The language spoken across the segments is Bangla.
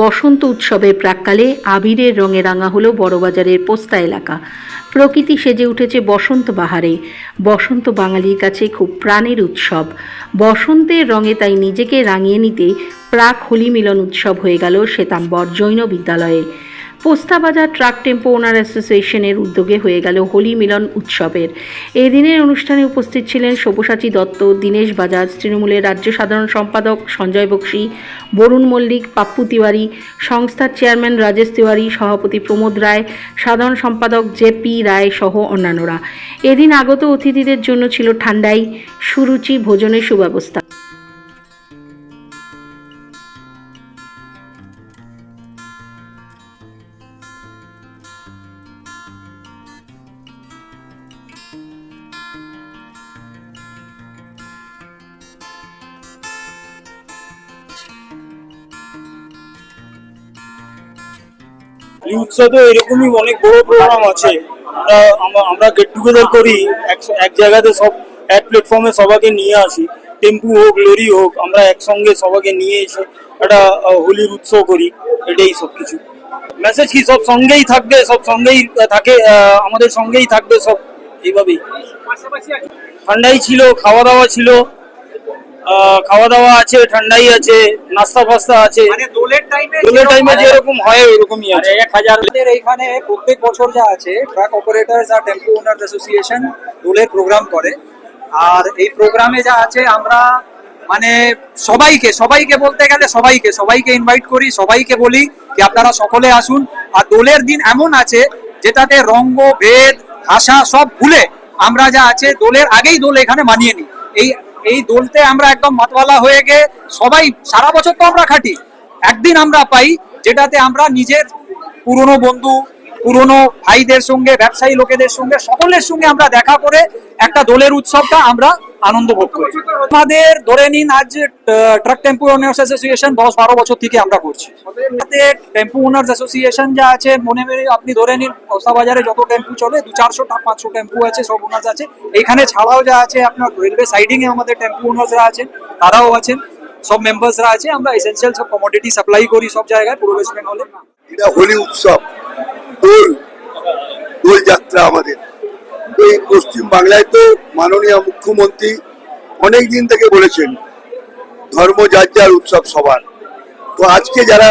বসন্ত উৎসবের প্রাককালে আবিরের রঙে রাঙা হলো বড়বাজারের পোস্তা এলাকা। প্রকৃতি সেজে উঠেছে বসন্ত বাহারে। বসন্ত বাঙালির কাছে খুব প্রাণের উৎসব। বসন্তের রঙে তাই নিজেকে রাঙিয়ে নিতে প্রাক হোলি মিলন উৎসব হয়ে গেল শ্বেতাম্বর জৈন বিদ্যালয়ে। পোস্তাবাজার ট্রাক টেম্পো ওনার অ্যাসোসিয়েশনের উদ্যোগে হয়ে গেল হোলি মিলন উৎসবের। এই দিনের অনুষ্ঠানে উপস্থিত ছিলেন সব্যসাচী দত্ত, দীনেশ বাজাজ, তৃণমূলের রাজ্য সাধারণ সম্পাদক সঞ্জয় বক্সি, বরুণ মল্লিক, পাপ্পু তিওয়ারি, সংস্থার চেয়ারম্যান রাজেশ তিওয়ারি, সভাপতি প্রমোদ রায়, সাধারণ সম্পাদক জে পি রায় সহ অন্যান্যরা। এদিন আগত অতিথিদের জন্য ছিল ঠান্ডাই, সুরুচি, ভোজনের সুব্যবস্থা। এই উৎসবে এরকমই অনেক বড় প্রোগ্রাম আছে। আমরা, আমরা- গেট টুগেদার করি, এক- এক জায়গাতে সব, এক প্ল্যাটফর্মে সবাইকে নিয়ে আসি। টেম্পু হোক লরি হোক, আমরা একসঙ্গে সবাইকে নিয়ে এসে একটা হোলির উৎসব করি। এটাই সব কিছু মেসেজ কি? সব সঙ্গেই থাকবে, সব সঙ্গেই থাকে আমাদের সঙ্গেই থাকবে সব। এইভাবেই। ঠান্ডাই ছিল, খাওয়া দাওয়া ছিল। খাওয়া দাওয়া আছে ঠান্ডাই আছে নাস্তা ফাস্তা আছে। মানে দোলের টাইমে দোলের টাইমে যেরকম হয় ওইরকমই আছে। এক হাজার এইখানে প্রত্যেক বছর যা আছে ট্রাক অপারেটার্স আর টেম্পো ওনার্স অ্যাসোসিয়েশন দোলের প্রোগ্রাম করে। আর এই প্রোগ্রামে যা আছে আমরা মানে সবাইকে সবাইকে বলতে গেলে সবাইকে সবাইকে ইনভাইট করি সবাইকে বলি যে আপনারা সকলে আসুন। আর দোলের দিন এমন আছে যেটাতে রঙ্গ ভেদ ভাষা সব ভুলে আমরা যা আছে দোলের আগেই দোল এখানে মানিয়ে নিই। এই এই দোলতে আমরা একদম মাতওয়ালা হয়ে গিয়ে সবাই, সারা বছর তো আমরা খাটি। একদিন আমরা পাই যেটাতে আমরা নিজের পুরনো বন্ধু, পুরনো ভাইদের সঙ্গে, ব্যবসায়ী লোকেদের সঙ্গে, সকলের সঙ্গে আমরা দেখা করে একটা দোলের উৎসবটা আমরা আনন্দ ভোগ করি। আমাদের ধরে নিন আজ ট্রাক টেম্পো ওনার্স অ্যাসোসিয়েশন দশ বারো বছর থেকে আমরা করছি। টেম্পো ওনার্স অ্যাসোসিয়েশন যা আছে, মনে মনে আপনি ধরে নিন পোস্তা বাজারে যত টেম্পু চলে, দু চারশো পাঁচশো টেম্পু আছে, সব ওনার্স আছে। এখানে ছাড়াও যা আছে, আপনার রেলওয়ে সাইডিং এ আমাদের টেম্পু ওনার্সরা আছেন, তারাও আছেন, সব মেম্বার্সরা আছে। আমরা এসেন্সিয়াল সব কমোডিটি সাপ্লাই করি সব জায়গায় পুরো ওয়েস্ট বেঙ্গলে এটা হোলি উৎসব, দোল দোল যাত্রা আমাদের। এই পশ্চিম বাংলায় তো মাননীয় মুখ্যমন্ত্রী অনেক দিন থেকে বলেছেন, ধর্ম যার উৎসব সবার। তো আজকে যারা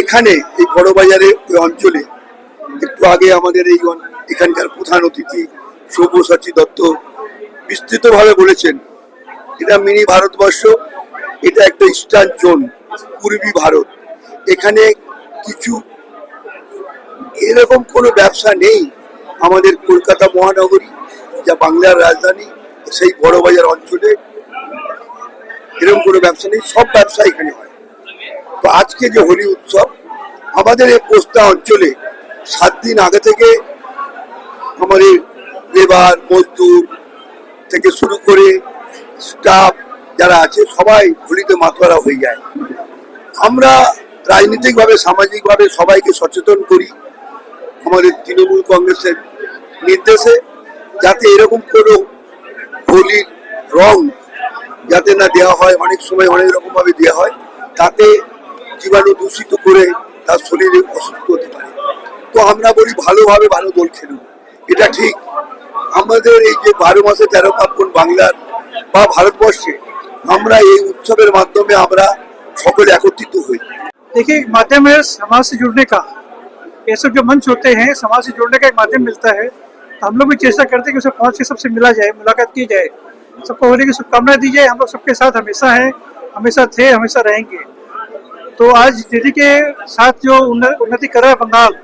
এখানে এই বড়বাজারে ওই অঞ্চলে একটু আগে আমাদের এই এখানকার প্রধান অতিথি সব্যসাচী দত্ত বিস্তৃতভাবে বলেছেন, এটা মিনি ভারতবর্ষ, এটা একটা ইস্টার্ন জোন, পূর্বী ভারত। এখানে কিছু এরকম কোনো ব্যবসা নেই আমাদের কলকাতা মহানগরী, যা বাংলার রাজধানী, সেই বড়বাজার অঞ্চলে এরকম কোনো ব্যবসা নেই, সব ব্যবসা এখানে হয়। তো আজকে যে হোলি উৎসব, আমাদের এই পোস্তা অঞ্চলে সাত দিন আগে থেকে আমাদের লেবার, মজদুর থেকে শুরু করে স্টাফ যারা আছে, সবাই হোলিতে মাতোয়ারা হয়ে যায়। আমরা রাজনৈতিকভাবে, সামাজিকভাবে সবাইকে সচেতন করি। আমাদের তৃণমূল কংগ্রেসের নির্দেশে যাতে এরকম কোনো হোলির রং যাতে না দেওয়া হয় অনেক সময় অনেক রকম ভাবে দেওয়া হয় তাতে জীবাণু দূষিত করে তার শরীরে অসুস্থ হতে পারে তো আমরা বলি ভালোভাবে ভালো দোল খেলুন এটা ঠিক আমাদের এই যে বারো মাসে তেরো পার্বণ বাংলার বা ভারতবর্ষে আমরা এই উৎসবের মাধ্যমে আমরা সকলে একত্রিত হই देखिए एक माध्यम है समाज से जुड़ने का ये सब जो मंच होते हैं, समाज से जुड़ने का एक माध्यम मिलता है। तो हम लोग भी चेष्टा करते हैं कि उसे पहुँच के सबसे मिला जाए, मुलाकात की जाए। सबको होली की शुभकामनाएँ दी जाए। हम लोग सबके साथ हमेशा हैं, हमेशा थे, हमेशा रहेंगे। तो आज दिल्ली के साथ जो उन्नति कर रहा है बंगाल,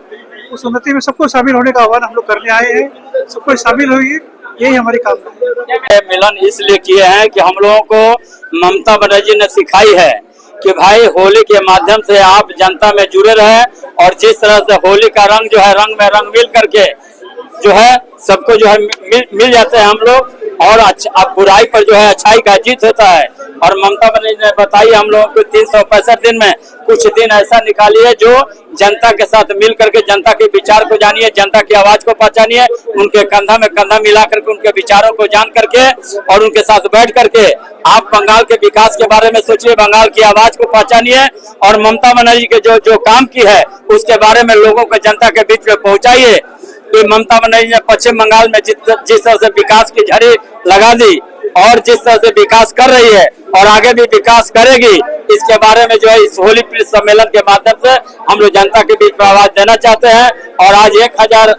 उस उन्नति में सबको शामिल होने का आह्वान हम लोग करने आए हैं। सबको शामिल होइए, यही हमारी कामना है। मिलन इसलिए किए हैं कि हम लोगों को ममता बनर्जी ने सिखाई है कि भाई होली के माध्यम से आप जनता में जुड़े रहे और जिस तरह से होली का रंग जो है रंग में रंग मिल करके जो है सबको जो है मिल, मिल जाते हैं हम लोग। और अच्छा अब बुराई पर जो है अच्छाई का जीत होता है। और ममता बनर्जी ने बताई, हम लोगों को तीन सौ पैंसठ दिन में कुछ दिन ऐसा निकालिए जो जनता के साथ मिल करके, जनता के विचार को जानिए, जनता की आवाज़ को पहचानिए, उनके कंधा में कंधा मिला करके, उनके विचारों को जान करके और उनके साथ बैठ करके आप बंगाल के विकास के बारे में सोचिए, बंगाल की आवाज़ को पहचानिए और ममता बनर्जी के जो जो काम की है, उसके बारे में लोगों को, जनता के बीच में पहुंचाइए। ममता बनर्जी ने पश्चिम बंगाल में जिस तरह से विकास की झड़ी लगा दी और जिस तरह से विकास कर रही है और आगे भी विकास करेगी, इसके बारे में जो है इस होली प्रेस सम्मेलन के माध्यम से हम लोग जनता के बीच आवाज़ देना चाहते हैं और आज एक हज़ार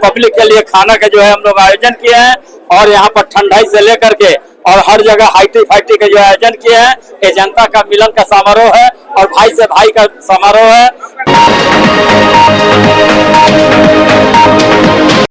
पब्लिक के लिए खाना का जो है हम लोग आयोजन किए हैं और यहाँ पर ठंडाई से लेकर के और हर जगह हाइटी फाइटी का जो आयोजन किए हैं, ये जनता का मिलन का समारोह है और भाई से भाई का समारोह है।